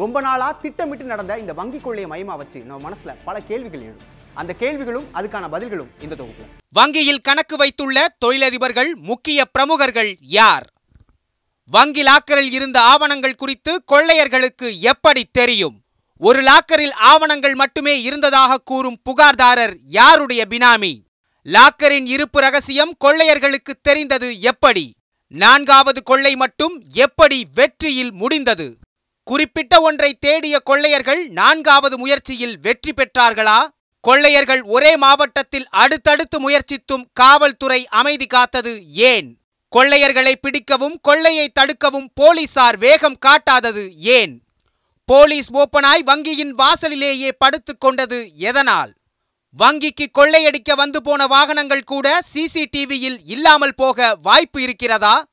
ரொம்ப நாளா திட்டமிட்டு நடந்த இந்த வங்கி கொள்ளையை மையமாக வச்சு நம்ம மனசில் பல கேள்விகள் எழும். அந்த கேள்விகளும் அதுக்கான பதில்களும் இந்த தொகுப்புல. வங்கியில் கணக்கு வைத்துள்ள தொழிலதிபர்கள் முக்கிய பிரமுகர்கள் யார்? வங்கி லாக்கரில் இருந்த ஆவணங்கள் குறித்து கொள்ளையர்களுக்கு எப்படி தெரியும்? ஒரு லாக்கரில் ஆவணங்கள் மட்டுமே இருந்ததாக கூறும் புகார்தாரர் யாருடைய பினாமி? லாக்கரின் இருப்பு ரகசியம் கொள்ளையர்களுக்கு தெரிந்தது எப்படி? நான்காவது கொள்ளை மட்டும் எப்படி வெற்றியில் முடிந்தது? குறிப்பிட்ட ஒன்றை தேடிய கொள்ளையர்கள் நான்காவது முயற்சியில் வெற்றி பெற்றார்களா? கொள்ளையர்கள் ஒரே மாவட்டத்தில் அடுத்தடுத்து முயற்சித்தும் காவல்துறை அமைதி காத்தது ஏன்? கொள்ளையர்களை பிடிக்கவும் கொள்ளையை தடுக்கவும் போலீசார் வேகம் காட்டாதது ஏன்? போலீஸ் ஓப்பனாய் வங்கியின் வாசலிலேயே படுத்துக் கொண்டது எதனால்? வங்கிக்கு கொள்ளையடிக்க வந்து போன வாகனங்கள் கூட சிசிடிவியில் இல்லாமல் போக வாய்ப்பு இருக்கிறதா?